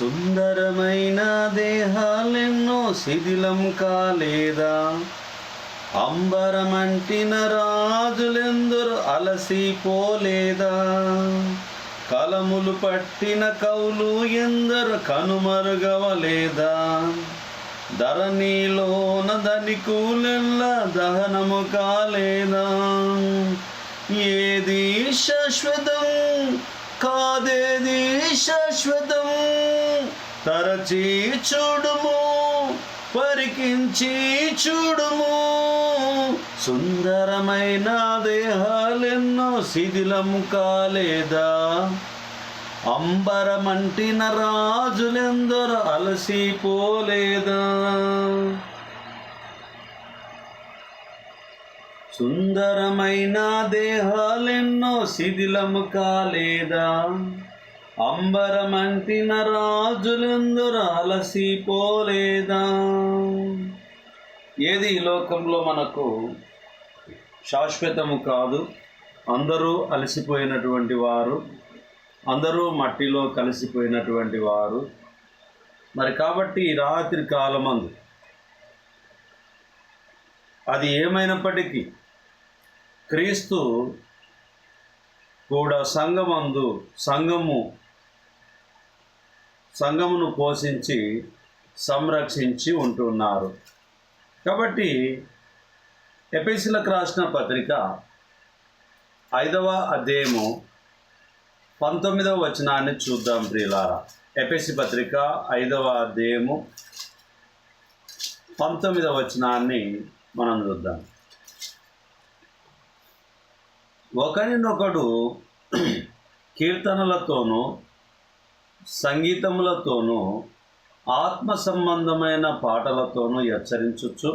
సుందరమైన దేహాలెన్నో శిథిలం కాలేదా? అంబరమంటిన రాజులెందరు అలసిపోలేదా? కలములు పట్టిన కౌలు ఎందరు కనుమరుగవలేదా? ధరణిలోన ధనికులెల్ల దహనము కాలేదా? ఏది శాశ్వతం? కాదేది శాశ్వతం? తరచి చూడుము పరికించి చూడుము. సుందరమైన దేహాలెన్నో శిథిలము కాలేదా? అంబరమంటిన రాజులెందరు అలసిపోలేదా? సుందరమైన దేహాలెన్నో శిథిలము కాలేదా? అంబరమంటిన రాజులందరూ అలసిపోలేదా ఏది ఈ లోకంలో మనకు శాశ్వతము కాదు అందరూ అలసిపోయినటువంటి వారు అందరూ మట్టిలో కలిసిపోయినటువంటి వారు. మరి కాబట్టి ఈ రాత్రి కాలమందు అది ఏమైనప్పటికీ క్రీస్తు కూడా సంఘమందు సంఘము సంఘమును పోషించి సంరక్షించి ఉంటున్నారు. కాబట్టి ఎపిసిలకు రాసిన పత్రిక ఐదవ అధ్యాయము పంతొమ్మిదవ వచనాన్ని చూద్దాం ప్రియులారా. ఎపిసి పత్రిక ఐదవ అధ్యాయము పంతొమ్మిదవ వచనాన్ని మనం చూద్దాం. ఒకరినొకడు కీర్తనలతోనూ సంగీతములతోనూ ఆత్మ సంబంధమైన పాటలతోనూ హెచ్చరించవచ్చు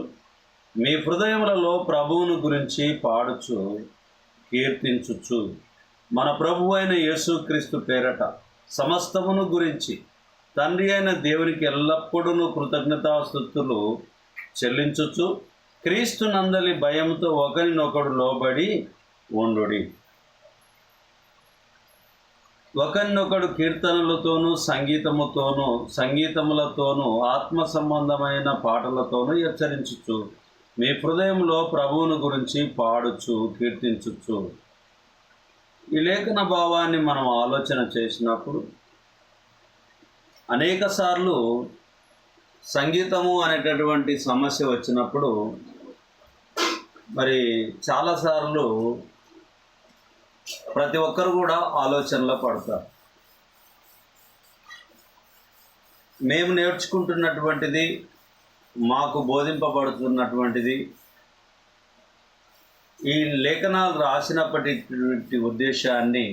మీ హృదయములలో ప్రభువును గురించి పాడుచు కీర్తించుచు. మన ప్రభు అయిన యేసుక్రీస్తు పేరట సమస్తమును గురించి తండ్రి అయిన దేవునికి ఎల్లప్పుడూ కృతజ్ఞతాస్థుతులు చెల్లించుచు క్రీస్తు నందలి భయంతో ఒకరినొకడు లోబడి ఉండుడి. ఒకరినొకడు కీర్తనలతోనూ సంగీతముతోనూ సంగీతములతోనూ ఆత్మ సంబంధమైన పాటలతోనూ హెచ్చరించుచు మీ హృదయంలో ప్రభువును గురించి పాడుచు కీర్తించుచు. ఈ లేఖన భావాన్ని మనం ఆలోచన చేసినప్పుడు అనేక సార్లు సంగీతము అనేటటువంటి సమస్య వచ్చినప్పుడు మరి చాలాసార్లు ప్రతి ఒక్కరు కూడా ఆలోచనలో పడతారు. మేము నేర్చుకుంటున్నటువంటిది మాకు బోధింపబడుతున్నటువంటిది ఈ లేఖనాలు రాసినప్పటి ఉద్దేశాన్ని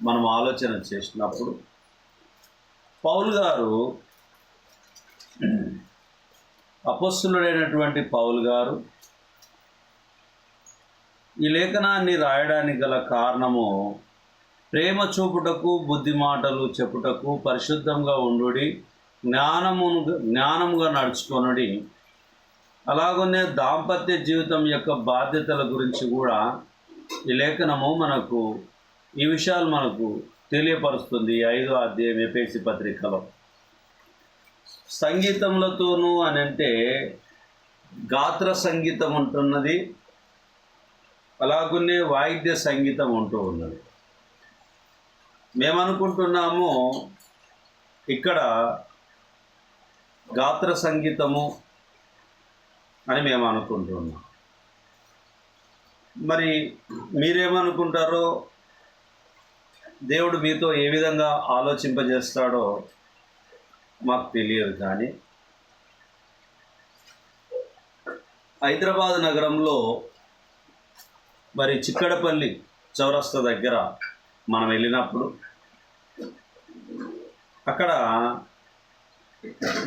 మనం ఆలోచన చేసినప్పుడు పౌలు గారు అపస్సులుడైనటువంటి పౌలు గారు ఈ లేఖనాన్ని రాయడానికి గల కారణము ప్రేమ చూపుటకు బుద్ధి మాటలు చెప్పుటకు పరిశుద్ధంగా ఉండుడి జ్ఞానమును జ్ఞానముగా నడుచుకొనుడి. అలాగనే దాంపత్య జీవితం యొక్క బాధ్యతల గురించి కూడా ఈ లేఖనము మనకు ఈ విషయాలు మనకు తెలియపరుస్తుంది. ఐదో అధ్యాయం ఎపేసి పత్రికలో. సంగీతములతోనూ అని అంటే గాత్ర సంగీతం ఉంటున్నది అలాగునే వాయిద్య సంగీతం ఉంటూ ఉన్నది. మేమనుకుంటున్నాము ఇక్కడ గాత్ర సంగీతము అని మేము అనుకుంటున్నాం మరి మీరేమనుకుంటారో దేవుడు మీతో ఏ విధంగా ఆలోచింపజేస్తాడో మాకు తెలియదు కానీ హైదరాబాద్ నగరంలో మరి చిక్కడపల్లి చౌరస్తా దగ్గర మనం వెళ్ళినప్పుడు అక్కడ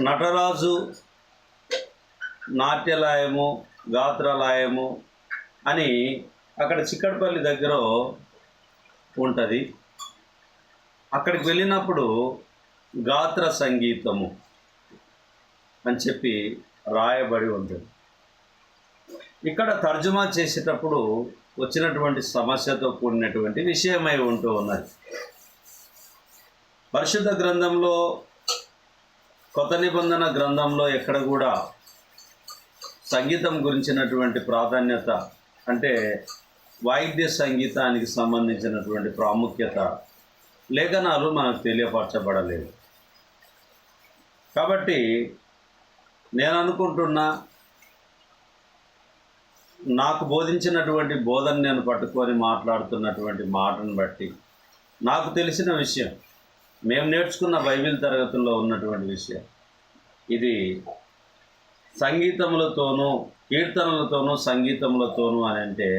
నటరాజు నాట్యలాయము గాత్రాలయము అని అక్కడ చిక్కడపల్లి దగ్గర ఉంటుంది. అక్కడికి వెళ్ళినప్పుడు గాత్ర సంగీతము అని చెప్పి రాయబడి ఉంటుంది. ఇక్కడ తర్జుమా చేసేటప్పుడు వచ్చినటువంటి సమస్యతో కూడినటువంటి విషయమై ఉంటూ ఉన్నది. పరిశుద్ధ గ్రంథంలో కొత్త నిబంధన గ్రంథంలో ఎక్కడ కూడా సంగీతం గురించినటువంటి ప్రాధాన్యత అంటే వాయిద్య సంగీతానికి సంబంధించినటువంటి ప్రాముఖ్యత లేఖనాలు మనకు తెలియపరచబడలేదు. కాబట్టి నేను అనుకుంటున్నా నాకు బోధించినటువంటి బోధన నేను పట్టుకొని మాట్లాడుతున్నటువంటి మాటను బట్టి నాకు తెలిసిన విషయం మేము నేర్చుకున్న బైబిల్ తరగతుల్లో ఉన్నటువంటి విషయం. ఇది సంగీతములతోనూ కీర్తనలతోనూ సంగీతములతోనూ అని అంటే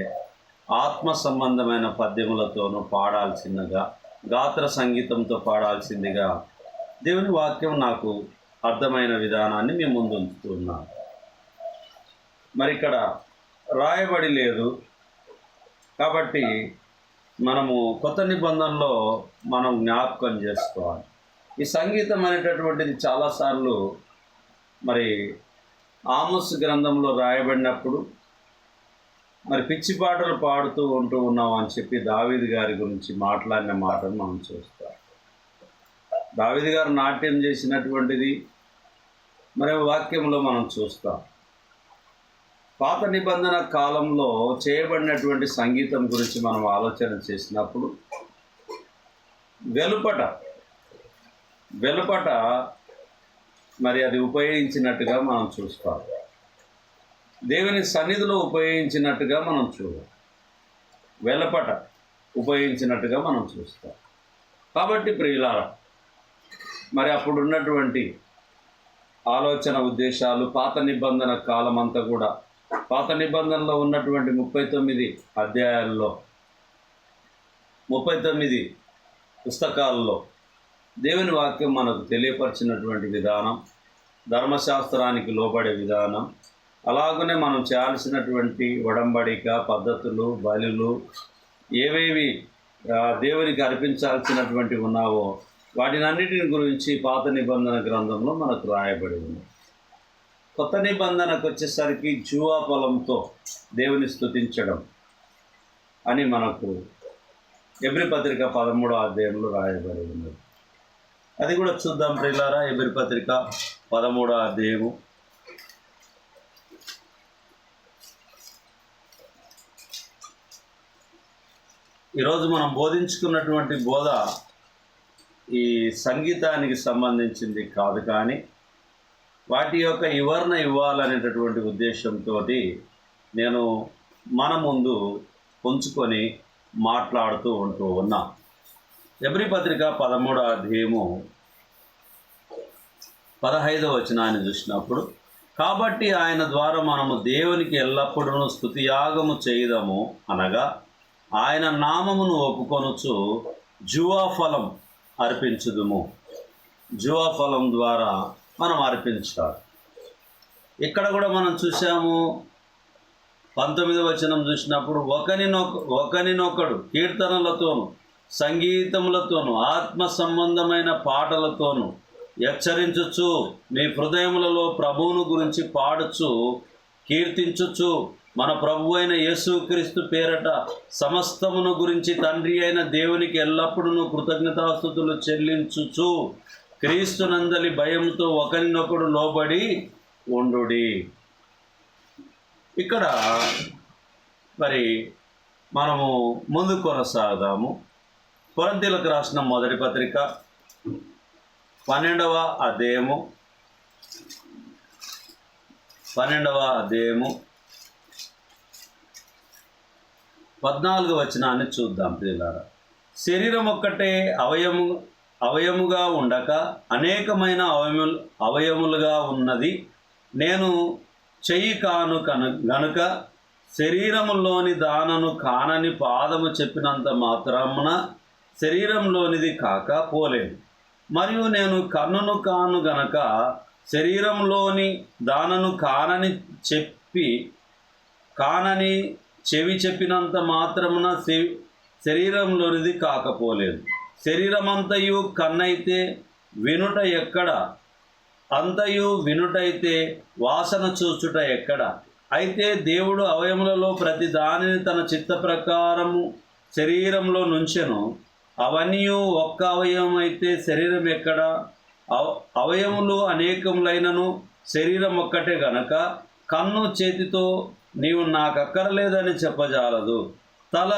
ఆత్మ సంబంధమైన పద్యములతోనూ పాడాల్సిందిగా గాత్ర సంగీతంతో పాడాల్సిందిగా దేవుని వాక్యం నాకు అర్థమైన విధానాన్ని మేము ముందు ఉంచుతున్నాను మరి ఇక్కడ రాయబడి లేదు. కాబట్టి మనము కొత్త నిబంధనలో మనం జ్ఞాపకం చేసుకోవాలి. ఈ సంగీతం అనేటటువంటిది చాలాసార్లు మరి ఆమోస్ గ్రంథంలో రాయబడినప్పుడు మరి పిచ్చి పాటలు పాడుతూ ఉంటూ ఉన్నాం అని చెప్పి దావీద్ గారి గురించి మాట్లాడిన మాటను మనం చూస్తాం. దావీద్ గారు నాట్యం చేసినటువంటిది మరి వాక్యంలో మనం చూస్తాం. పాత నిబంధన కాలంలో చేయబడినటువంటి సంగీతం గురించి మనం ఆలోచన చేసినప్పుడు వెలుపట వెలుపట మరి అది ఉపయోగించినట్టుగా మనం చూస్తాం. దేవుని సన్నిధిలో ఉపయోగించినట్టుగా మనం చూడాలి వెలపట ఉపయోగించినట్టుగా మనం చూస్తాం. కాబట్టి ప్రియులార మరి అప్పుడు ఉన్నటువంటి ఆలోచన ఉద్దేశాలు పాత నిబంధన కాలం అంతా కూడా పాత నిబంధనలో ఉన్నటువంటి ముప్పై తొమ్మిది అధ్యాయాల్లో ముప్పై తొమ్మిది పుస్తకాల్లో దేవుని వాక్యం మనకు తెలియపరిచినటువంటి విధానం ధర్మశాస్త్రానికి లోబడే విధానం అలాగనే మనం చేయాల్సినటువంటి ఒడంబడిక పద్ధతులు బలులు ఏవేవి దేవునికి అర్పించాల్సినటువంటి ఉన్నావో వాటినన్నిటిని గురించి పాత నిబంధన గ్రంథంలో మనకు రాయబడి ఉంది. కొత్త నిబంధనకు వచ్చేసరికి జూవా పొలంతో దేవుని స్తుతించడం అని మనకు ఎబ్రి పత్రిక పదమూడో అధ్యాయంలో రాయబడి ఉన్నది. అది కూడా చూద్దాం ప్రియులారా ఎబ్రి పత్రిక పదమూడో అధ్యాయము. ఈరోజు మనం బోధించుకున్నటువంటి బోధ ఈ సంగీతానికి సంబంధించింది కాదు కానీ వాటి యొక్క వివరణ ఇవ్వాలనేటటువంటి ఉద్దేశంతో నేను మన ముందు ఉంచుకొని మాట్లాడుతూ ఉంటూ ఉన్నా. ఎబ్రి పత్రిక పదమూడో అధ్యయము పదహైదవ వచనాన్ని చూసినప్పుడు కాబట్టి ఆయన ద్వారా మనము దేవునికి ఎల్లప్పుడూ స్తుతియాగము చేయదము అనగా ఆయన నామమును ఒప్పుకొనుచు జువాఫలం అర్పించుదుము. జువాఫలం ద్వారా మనం అర్పించాలి. ఇక్కడ కూడా మనం చూసాము పంతొమ్మిది వచనం చూసినప్పుడు ఒకనినొక ఒకనినొకడు కీర్తనలతోను సంగీతములతోను ఆత్మ సంబంధమైన పాటలతోను హెచ్చరించుచు మీ హృదయములలో ప్రభువును గురించి పాడుచు కీర్తించుచు మన ప్రభు అయిన యేసుక్రీస్తు పేరట సమస్తమును గురించి తండ్రి అయిన దేవునికి ఎల్లప్పుడూ కృతజ్ఞతాస్థుతులు చెల్లించుచు క్రీస్తునందలి భయంతో ఒకరినొకడు లోబడి ఉండుడి. ఇక్కడ మరి మనము ముందు కొనసాగుదాము. కొరంతీలకు రాసిన మొదటి పత్రిక పన్నెండవ అధ్యాయము పన్నెండవ అధ్యాయము పద్నాలుగు వచనాన్ని చూద్దాం పిల్లారా శరీరం ఒక్కటే అవయము అవయముగా ఉండక అనేకమైన అవయములు అవయములుగా ఉన్నది. నేను చెయ్యి కాను కను గనుక శరీరములోని దానను కానని పాదము చెప్పినంత మాత్రమున శరీరంలోనిది కాక పోలేదు మరియు నేను కన్నును కాను గనక శరీరంలోని దానను కానని చెప్పి కానని చెవి చెప్పినంత మాత్రమున శరీరంలోనిది కాకపోలేదు శరీరమంతయు కన్నైతే వినుట ఎక్కడ? అంతయు వినుటైతే వాసన చూచుట ఎక్కడ? అయితే దేవుడు అవయములలో ప్రతి దానిని తన చిత్త ప్రకారము శరీరంలో నుంచెను. అవన్నీ ఒక్క అవయవం అయితే శరీరం ఎక్కడ? అవ అవయములు అనేకములైనను శరీరం ఒక్కటే గనక కన్ను చేతితో నీవు నాకు అక్కరలేదని చెప్పజాలదు. తల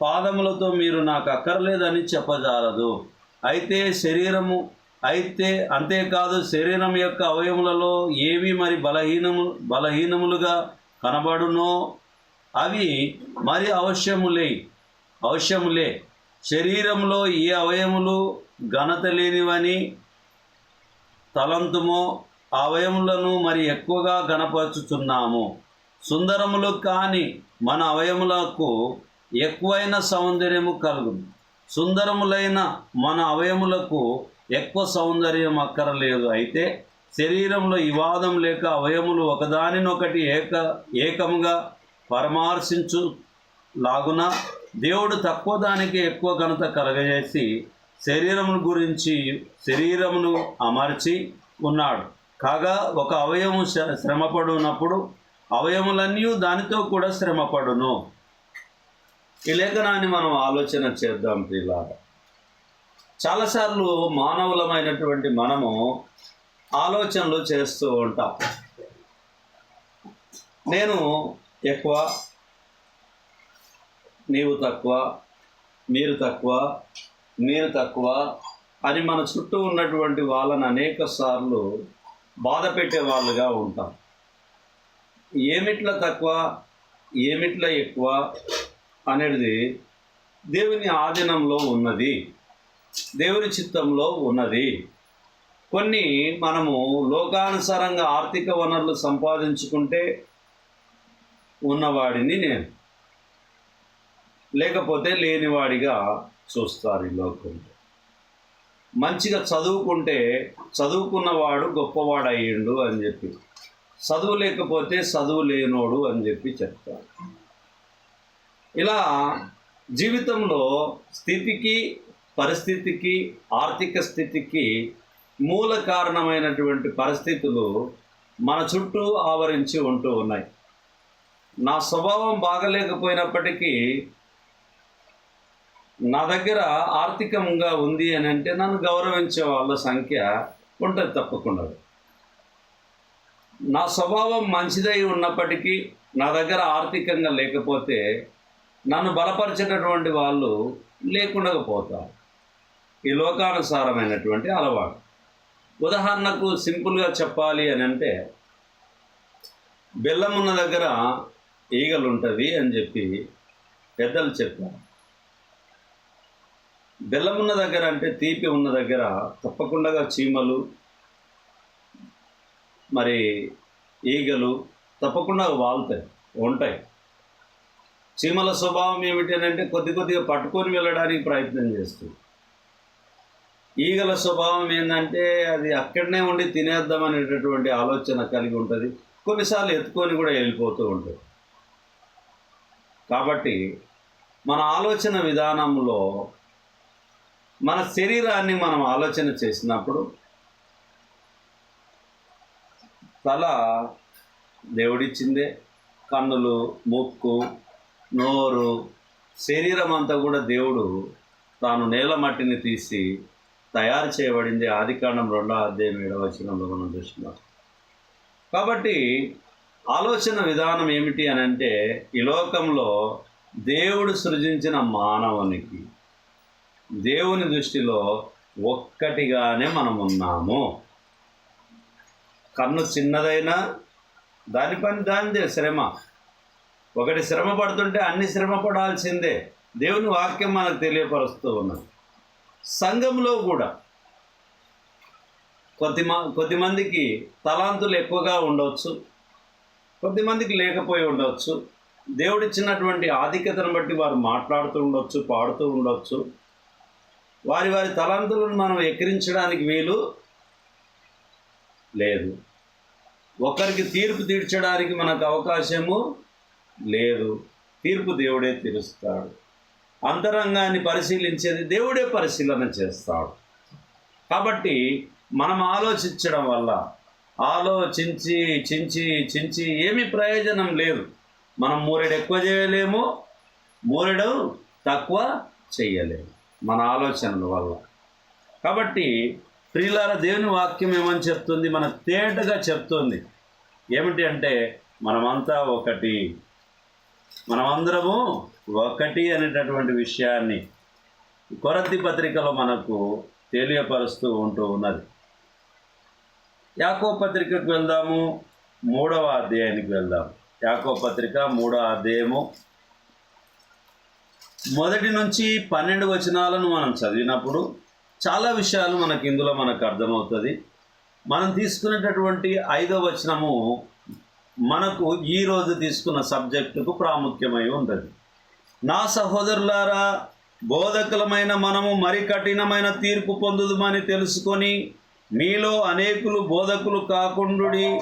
పాదములతో మీరు నాకు అక్కర్లేదని చెప్పజాలదు. అయితే శరీరము అయితే అంతేకాదు శరీరం యొక్క అవయములలో ఏవి మరి బలహీనము బలహీనములుగా కనబడునో అవి మరి అవశ్యములే అవశ్యములే. శరీరంలో ఏ అవయములు ఘనత లేనివని తలంతుమో ఆ అవయములను మరి ఎక్కువగా గణపరుచుతున్నాము సుందరములు కాని మన అవయములకు ఎక్కువైన సౌందర్యము కలుగును. సుందరములైన మన అవయములకు ఎక్కువ సౌందర్యం అక్కరలేదు. అయితే శరీరంలో వివాదం లేక అవయములు ఒకదానినొకటి ఏక ఏకముగా పరామర్శించు లాగున దేవుడు తక్కువ దానికి ఎక్కువ ఘనత కలగజేసి శరీరమును గురించి శరీరమును అమర్చి ఉన్నాడు. కాగా ఒక అవయవం శ్ర- శ్రమపడునప్పుడు అవయములన్నీ దానితో కూడా శ్రమపడును. ఈ లేఖనాన్ని మనం ఆలోచన చేద్దాం ప్రియులారా. చాలాసార్లు మానవులమైనటువంటి మనము ఆలోచనలు చేస్తూ ఉంటాం. నేను ఎక్కువ నీవు తక్కువ మీరు తక్కువ నేను తక్కువ అని మన చుట్టూ ఉన్నటువంటి వాళ్ళని అనేక సార్లు బాధ పెట్టే వాళ్ళుగా ఉంటాం. ఏమిట్ల తక్కువ ఏమిట్ల ఎక్కువ అనేది దేవుని ఆధీనంలో ఉన్నది. దేవుని చిత్తంలో ఉన్నది. కొన్ని మనము లోకానుసారంగా ఆర్థిక వనరులు సంపాదించుకుంటే ఉన్నవాడిని నేను. లేకపోతే లేనివాడిగా చూస్తారు ఈ లోకంలో. మంచిగా చదువుకుంటే చదువుకున్నవాడు గొప్పవాడు అయ్యిండు అని చెప్పి. చదువు లేకపోతే చదువు లేనోడు అని చెప్పి చెప్తారు. ఇలా జీవితంలో స్థితికి పరిస్థితికి ఆర్థిక స్థితికి మూల కారణమైనటువంటి పరిస్థితులు మన చుట్టూ ఆవరించి ఉంటూ ఉన్నాయి. నా స్వభావం బాగలేకపోయినప్పటికీ నా దగ్గర ఆర్థికంగా ఉంది అని అంటే నన్ను గౌరవించే వాళ్ళ సంఖ్య ఉంటుంది తప్పకుండా. నా స్వభావం మంచిదై ఉన్నప్పటికీ నా దగ్గర ఆర్థికంగా లేకపోతే నన్ను బలపరిచేటటువంటి వాళ్ళు లేకుండా పోతారు ఈ లోకానుసారమైనటువంటి అలవాటు. ఉదాహరణకు సింపుల్గా చెప్పాలి అని అంటే బెల్లం ఉన్న దగ్గర ఈగలు ఉంటుంది అని చెప్పి పెద్దలు చెప్పారు. బెల్లం ఉన్న దగ్గర అంటే తీపి ఉన్న దగ్గర తప్పకుండా చీమలు మరి ఈగలు తప్పకుండా వాళ్తాయి ఉంటాయి. చీమల స్వభావం ఏమిటి అని అంటే కొద్ది కొద్దిగా పట్టుకొని వెళ్ళడానికి ప్రయత్నం చేస్తుంది ఈగల స్వభావం ఏంటంటే అది అక్కడనే ఉండి తినేద్దాం అనేటటువంటి ఆలోచన కలిగి ఉంటుంది. కొన్నిసార్లు ఎత్తుకొని కూడా వెళ్ళిపోతూ ఉంటుంది. కాబట్టి మన ఆలోచన విధానంలో మన శరీరాన్ని మనం ఆలోచన చేసినప్పుడు తల దేవుడిచ్చిందే కన్నులు ముక్కు నోరు శరీరం అంతా కూడా దేవుడు తాను నేల మట్టిని తీసి తయారు చేయబడింది ఆదికాండం రెండో అధ్యాయం ఏడవ వచనంలో మనం చూస్తున్నాం. కాబట్టి ఆలోచన విధానం ఏమిటి అని అంటే ఈ లోకంలో దేవుడు సృజించిన మానవునికి దేవుని దృష్టిలో ఒక్కటిగానే మనం ఉన్నాము. కన్ను చిన్నదైనా దాని పని దానిదే శ్రమ. ఒకటి శ్రమ పడుతుంటే అన్ని శ్రమ పడాల్సిందే దేవుని వాక్యం మనకు తెలియపరుస్తూ ఉన్నది. సంఘంలో కూడా కొద్ది కొద్దిమందికి తలాంతులు ఎక్కువగా ఉండవచ్చు కొద్దిమందికి లేకపోయి ఉండవచ్చు దేవుడిచ్చినటువంటి ఆధిక్యతను బట్టి వారు మాట్లాడుతూ ఉండొచ్చు పాడుతూ ఉండొచ్చు. వారి వారి తలాంతులను మనం ఎక్కిరించడానికి వీలు లేదు. ఒకరికి తీర్పు తీర్చడానికి మనకు అవకాశము లేదు. తీర్పు దేవుడే తీరుస్తాడు. అంతరంగాన్ని పరిశీలించేది దేవుడే పరిశీలన చేస్తాడు. కాబట్టి మనం ఆలోచించడం వల్ల ఆలోచించి చించి చించి ఏమి ప్రయోజనం లేదు. మనం మూరెడు ఎక్కువ చేయలేము మూరెడు తక్కువ చేయలేము మన ఆలోచనల వల్ల. కాబట్టి ప్రియులార దేవుని వాక్యం ఏమని చెప్తుంది? మన తేటగా చెప్తుంది. ఏమిటి అంటే మనమంతా ఒకటి. మనమందరము ఒకటి అనేటటువంటి విషయాన్ని కొరతి పత్రికలో మనకు తెలియపరుస్తూ ఉంటూ ఉన్నది. యాకో పత్రికకు వెళ్దాము మూడవ అధ్యాయానికి వెళ్దాం యాకో పత్రిక మూడవ అధ్యాయము. మొదటి నుంచి పన్నెండు వచనాలను మనం చదివినప్పుడు చాలా విషయాలు మనకి ఇందులో మనకు అర్థమవుతుంది. మనం తీసుకునేటటువంటి ఐదో వచనము మనకు ఈరోజు తీసుకున్న సబ్జెక్టుకు ప్రాముఖ్యమై ఉంటుంది. నా సహోదరులారా బోధకులమైన మనము మరి కఠినమైన తీర్పు పొందుదమని తెలుసుకొని మీలో అనేకులు బోధకులు కాకుండుడి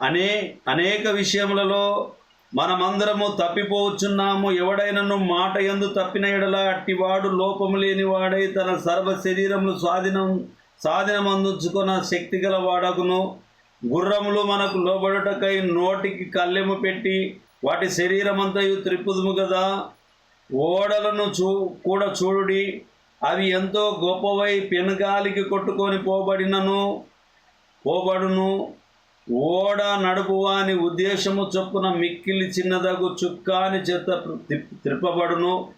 అనే అనేక విషయములలో మనమందరము తప్పిపోవచ్చున్నాము. ఎవడైనను మాట ఎందు తప్పిన ఎడల అట్టివాడు లోపము లేనివాడై తన సర్వ శరీరములు స్వాధీనం స్వాధీనం అందించుకున్న శక్తి గల వాడకును గుర్రములు మనకు లోబడుటకై నోటికి కళ్ళెము పెట్టి వాటి శరీరమంతయు త్రిప్పుదుము కదా ఓడలను చూ కూడా చూడుడి అవి ఎంతో గొప్పవై పెనుగాలికి కొట్టుకొని పోబడినను. పోబడును. ఓడ నడుపువాని ఉద్దేశము చొప్పున మిక్కిలి చిన్నదగు చుక్కాని చేత త్రిప్పబడును.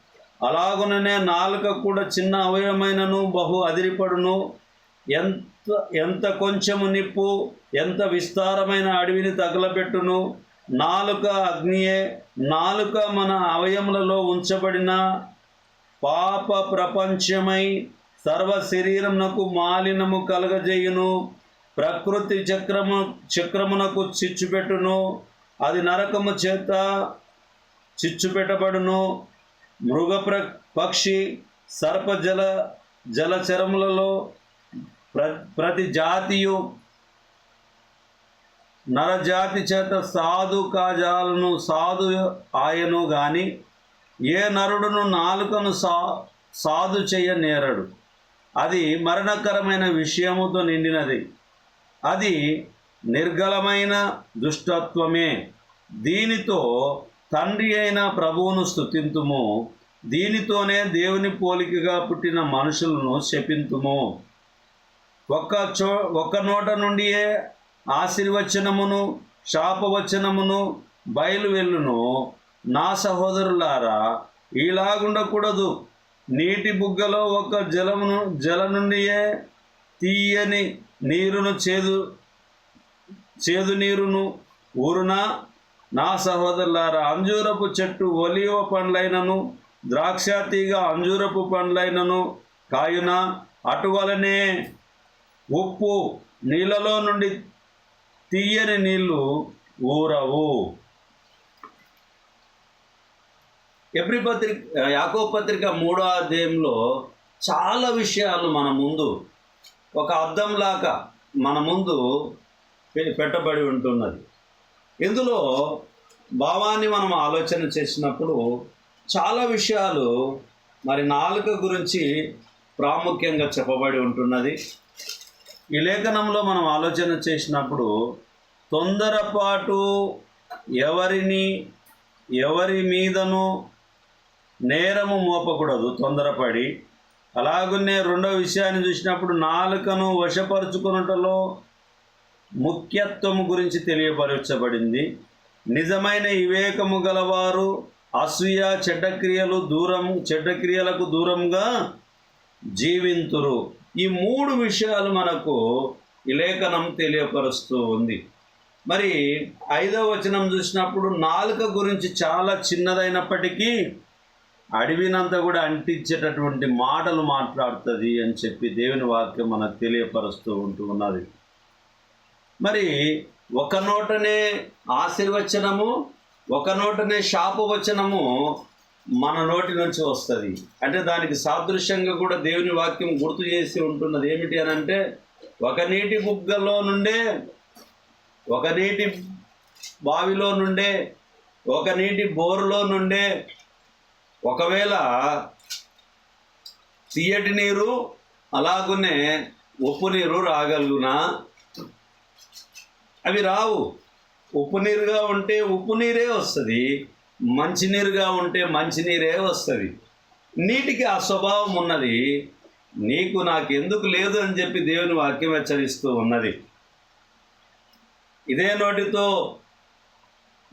అలాగుననే నాలుక కూడా చిన్న అవయవమైనను బహు అదిరిపడును. ఎంత ఎంత కొంచెము నిప్పు ఎంత విస్తారమైన అడవిని తగలబెట్టును నాలుక అగ్నియే నాలుక మన అవయములలో ఉంచబడిన పాప ప్రపంచమై సర్వ శరీరమునకు మాలినము కలగజేయును ప్రకృతి చక్రము చక్రమునకు చిచ్చుపెట్టును అది నరకము చేత చిచ్చుపెట్టబడును మృగ ప్ర పక్షి సర్ప జల జలచరములలో ప్రతి జాతియు నరజాతి చేత సాధు కాజాలను సాధు ఆయను గాని ఏ నరుడును నాలుకను సా సాధు చెయ్య నేరడు. అది మరణకరమైన విషయముతో నిండినది. అది నిర్గలమైన దుష్టత్వమే. దీనితో తండ్రి అయిన ప్రభువును స్తుతింతుము. దీనితోనే దేవుని పోలికగా పుట్టిన మనుషులను శపింతుము. ఒక్క చో ఒక్క నోట నుండియే ఆశీర్వచనమును శాపవచనమును బయలువెళ్ళును. నా సహోదరులారా ఇలాగుండకూడదు. నీటి బుగ్గలో ఒక జలమును జల నుండియే తీయని నీరును చేదు చేదు నీరును ఊరున? నా సహోదరులారా అంజూరపు చెట్టు ఒలివ పండ్లైనను ద్రాక్ష తీగ అంజూరపు పండ్లైనను కాయున? అటువలనే ఉప్పు నీళ్ళలో నుండి తీయని నీళ్ళు ఊరవు. ఎబ్రి పత్రిక యాకో పత్రిక మూడో అధ్యాయంలో చాలా విషయాలు మన ముందు ఒక అద్దంలాగా మన ముందు పె- పెట్టబడి ఉంటున్నది. ఇందులో భావాన్ని మనం ఆలోచన చేసినప్పుడు చాలా విషయాలు మరి నాలుక గురించి ప్రాముఖ్యంగా చెప్పబడి ఉంటున్నది. ఈ లేఖనంలో మనం ఆలోచన చేసినప్పుడు తొందరపాటు ఎవరిని ఎవరి మీదను నేరము మోపకూడదు తొందరపడి. అలాగనే రెండో విషయాన్ని చూసినప్పుడు నాలుకను వశపరుచుకున్నటలో ముఖ్యత్వము గురించి తెలియపరచబడింది. నిజమైన వివేకము గలవారు అసూయ చెడ్డక్రియలు దూరం చెడ్డక్రియలకు దూరంగా జీవింతురు. ఈ మూడు విషయాలు మనకు ఈ లేఖనం తెలియపరుస్తూ ఉంది. మరి ఐదవ వచనం చూసినప్పుడు నాలుక గురించి చాలా చిన్నదైనప్పటికీ అడివినంత కూడా అంటించేటటువంటి మాటలు మాట్లాడుతుంది అని చెప్పి దేవుని వాక్యం మనకు తెలియపరుస్తూ ఉంటూ ఉన్నది. మరి ఒక నోటనే ఆశీర్వచనము ఒక నోటనే శాపవచనము మన నోటి నుంచి వస్తుంది. అంటే దానికి సాదృశ్యంగా కూడా దేవుని వాక్యం గుర్తు చేసి ఉంటున్నది ఏమిటి అని అంటే ఒక నీటి బుగ్గలో నుండే ఒక నీటి బావిలో నుండే ఒక నీటి బోరులో నుండే ఒకవేళ తీయటి నీరు అలాగునే ఉప్పు నీరు రాగలుగునా? అవి రావు. ఉప్పు నీరుగా ఉంటే ఉప్పు నీరే వస్తుంది. మంచినీరుగా ఉంటే మంచినీరే వస్తుంది. నీటికి ఆ స్వభావం ఉన్నది. నీకు నాకు ఎందుకు లేదు అని చెప్పి దేవుని వాక్యం హెచ్చరిస్తూ ఉన్నది. ఇదే నోటితో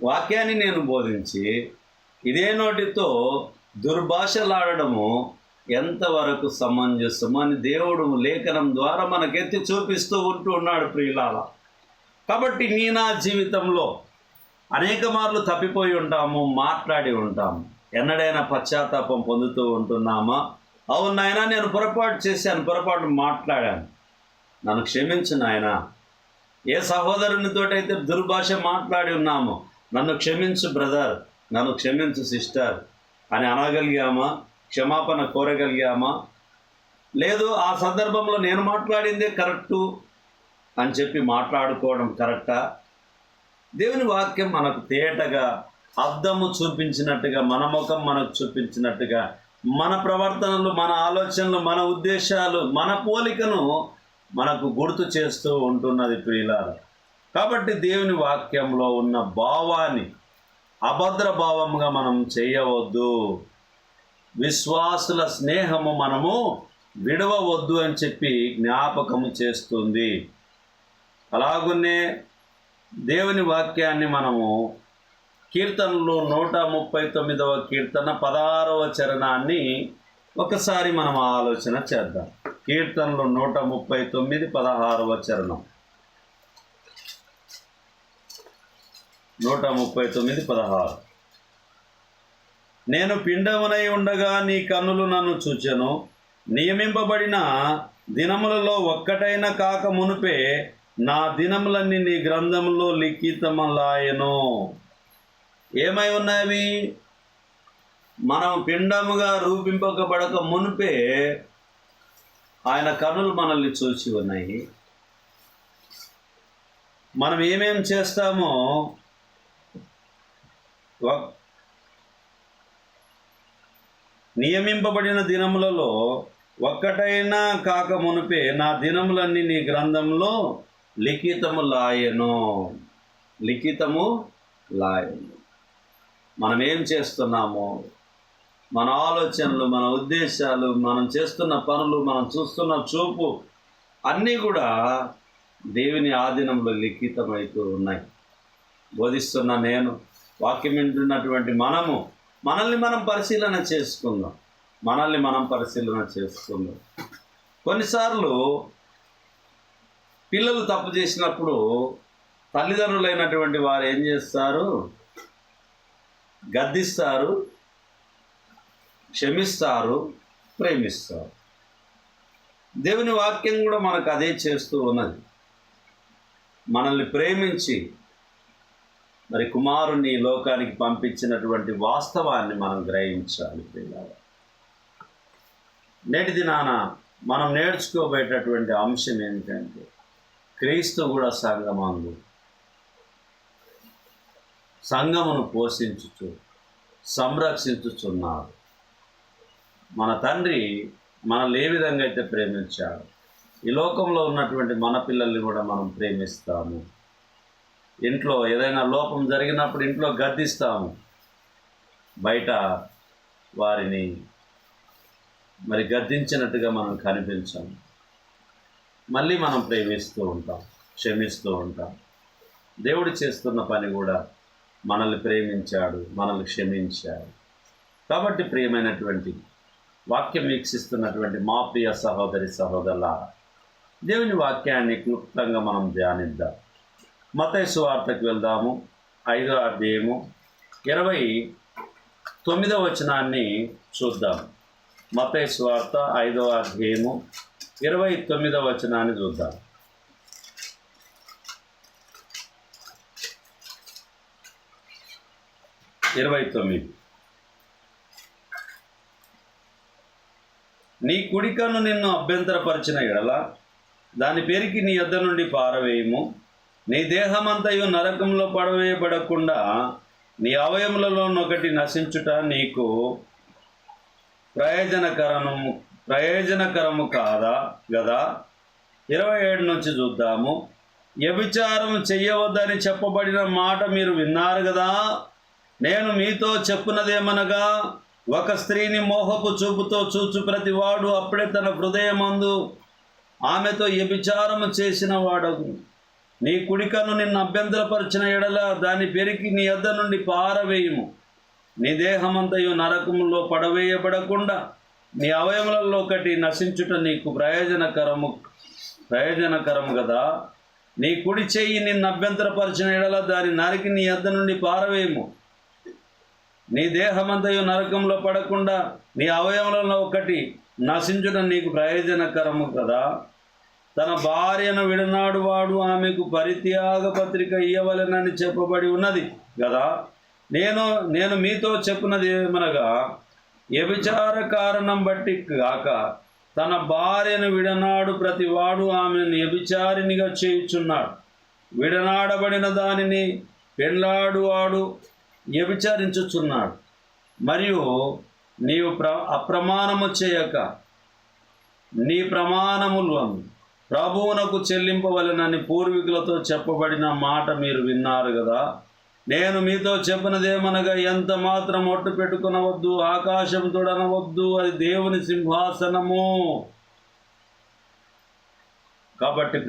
వాక్యాన్ని నేను బోధించి ఇదే నోటితో దుర్భాషలాడడము ఎంతవరకు సమంజసము అని దేవుడు లేఖనం ద్వారా మనకెత్తి చూపిస్తూ ఉంటూ ఉన్నాడు ప్రియులాల కాబట్టి నీ నా జీవితంలో అనేక మార్లు తప్పిపోయి ఉంటాము మాట్లాడి ఉంటాము. ఎన్నడైనా పశ్చాత్తాపం పొందుతూ ఉంటున్నామా? అవును నాయనా నేను పొరపాటు చేశాను పొరపాటు మాట్లాడాను. నన్ను క్షమించు నాయనా. ఏ సహోదరునితోటైతే దుర్భాష మాట్లాడి ఉన్నామో నన్ను క్షమించు బ్రదర్ నన్ను క్షమించు సిస్టర్ అని అనగలిగామా? క్షమాపణ కోరగలిగామా? లేదు ఆ సందర్భంలో నేను మాట్లాడిందే కరెక్టు అని చెప్పి మాట్లాడుకోవడం కరెక్టా? దేవుని వాక్యం మనకు తేటగా అద్దము చూపించినట్టుగా మన ముఖం మనకు చూపించినట్టుగా మన ప్రవర్తనలు మన ఆలోచనలు మన ఉద్దేశాలు మన పోలికను మనకు గుర్తు చేస్తూ ఉంటున్నది ప్రియులారు. కాబట్టి దేవుని వాక్యంలో ఉన్న భావాన్ని అభద్ర భావంగా మనం చేయవద్దు. విశ్వాసుల స్నేహము మనము విడవవద్దు అని చెప్పి జ్ఞాపకము చేస్తుంది. అలాగునే దేవుని వాక్యాన్ని మనము కీర్తనలో నూట ముప్పై తొమ్మిదవ కీర్తన పదహారవ చరణాన్ని ఒకసారి మనం ఆలోచన చేద్దాం. కీర్తనలు నూట ముప్పై తొమ్మిది పదహారవ చరణం. నూట ముప్పై తొమ్మిది పదహారు. నేను పిండమునై ఉండగా నీ కన్నులు నన్ను చూచెను. నియమింపబడిన దినములలో ఒక్కటైన కాక మునుపే నా దినములన్నీ నీ గ్రంథంలో లిఖితమలాయను. ఏమై ఉన్నవి? మనం పిండముగా రూపింపకబడక మునిపే ఆయన కనులు మనల్ని చూసి ఉన్నాయి. మనం ఏమేం చేస్తామో నియమింపబడిన దినములలో ఒక్కటైనా కాక మునిపే నా దినములన్నీ నీ గ్రంథంలో లిఖితము లాయను. లిఖితము లాయను. మనం ఏం చేస్తున్నామో మన ఆలోచనలు మన ఉద్దేశాలు మనం చేస్తున్న పనులు మనం చూస్తున్న చూపు అన్నీ కూడా దేవుని ఆధీనంలో లిఖితమవుతూ ఉన్నాయి. బోధిస్తున్న నేను వాక్యం వింటున్నటువంటి మనము మనల్ని మనం పరిశీలన చేసుకుందాం. మనల్ని మనం పరిశీలన చేసుకుందాం. కొన్నిసార్లు పిల్లలు తప్పు చేసినప్పుడు తల్లిదండ్రులైనటువంటి వారు ఏం చేస్తారు? గద్దిస్తారు క్షమిస్తారు ప్రేమిస్తారు. దేవుని వాక్యం కూడా మనకు అదే చేస్తూ ఉన్నది. మనల్ని ప్రేమించి మరి కుమారుని లోకానికి పంపించినటువంటి వాస్తవాన్ని మనం గ్రహించాలి పిల్లలు. నేటి దినాన మనం నేర్చుకోబోయేటటువంటి అంశం ఏంటంటే క్రీస్తు కూడా సంగమందు సంఘమును పోషించుచు సంరక్షించుచున్నారు మన తండ్రి మనల్ని ఏ విధంగా అయితే ప్రేమించాడు ఈ లోకంలో ఉన్నటువంటి మన పిల్లల్ని కూడా మనం ప్రేమిస్తాము. ఇంట్లో ఏదైనా లోపం జరిగినప్పుడు ఇంట్లో గద్దిస్తాము. బయట వారిని మరి గద్దించినట్టుగా మనం కనిపించాము. మళ్ళీ మనం ప్రేమిస్తూ ఉంటాం క్షమిస్తూ ఉంటాం. దేవుడు చేస్తున్న పని కూడా మనల్ని ప్రేమించాడు మనల్ని క్షమించాడు. కాబట్టి ప్రియమైనటువంటి వాక్యం వీక్షిస్తున్నటువంటి మా ప్రియ సహోదరి సహోదరుల దేవుని వాక్యాన్ని క్లుప్తంగా మనం ధ్యానిద్దాం. మతైసు వార్తకు వెళ్దాము ఐదో అధ్యాయము ఇరవై తొమ్మిదవ వచనాన్ని చూద్దాం. మతైసు వార్త ఐదో అధ్యాయము ఇరవై తొమ్మిదవ వచనాన్ని చూద్దాం. ఇరవై తొమ్మిది. నీ కుడికను నిన్ను అభ్యంతరపరిచిన ఎడల దాని పేరుకి నీ యొద్ద నుండి పారవేయము. నీ దేహమంతయు నరకంలో పడవేయబడకుండా నీ అవయములలోనొకటి నశించుట నీకు ప్రయోజనకరము ప్రయోజనకరము కాదా? గదా? ఇరవై ఏడు నుంచి చూద్దాము. వ్యభిచారం చెయ్యవద్దని చెప్పబడిన మాట మీరు విన్నారు కదా నేను మీతో చెప్పున్నదేమనగా ఒక స్త్రీని మోహపు చూపుతో చూచు ప్రతివాడు అప్పుడే తన హృదయమందు ఆమెతో వ్యభిచారము చేసిన వాడగు. నీ కుడికను నిన్ను అభ్యంతరపరిచిన ఎడల దాని పెరికి నీ యొద్ద నుండి పారవేయుము. నీ దేహమంతయు నరకములో పడవేయబడకుండా నీ అవయములలో ఒకటి నశించుట నీకు ప్రయోజనకరము ప్రయోజనకరము కదా నీ కుడి చెయ్యి నిన్ను అభ్యంతరపరిచిన ఎడల దాని నరికి నీ అద్ద నుండి పారవేయము. నీ దేహమంతయు నరకంలో పడకుండా నీ అవయవములలో ఒకటి నశించుట నీకు ప్రయోజనకరము కదా తన భార్యను విడనాడు వాడు ఆమెకు పరిత్యాగ పత్రిక ఇయ్యవలెనని చెప్పబడి ఉన్నది కదా నేను నేను మీతో చెప్పినది ఏమనగా వ్యభిచార కారణం బట్టి కాక తన భార్యను విడనాడు ప్రతివాడు ఆమెను వ్యభిచారినిగా చేయుచున్నాడు. విడనాడబడిన దానిని పెళ్ళాడువాడు వ్యభిచారించుచున్నాడు. మరియు నీవు ప్ర అప్రమాణము చేయక నీ ప్రమాణములను ప్రభువునకు చెల్లింపవలెనని పూర్వీకులతో చెప్పబడిన మాట మీరు విన్నారు కదా. నేను మీతో చెప్పినదేమనగా ఎంత మాత్రం ఒట్టు పెట్టుకునవద్దు ఆకాశం తొడనవద్దు అది దేవుని సింహాసనము. కాబట్టి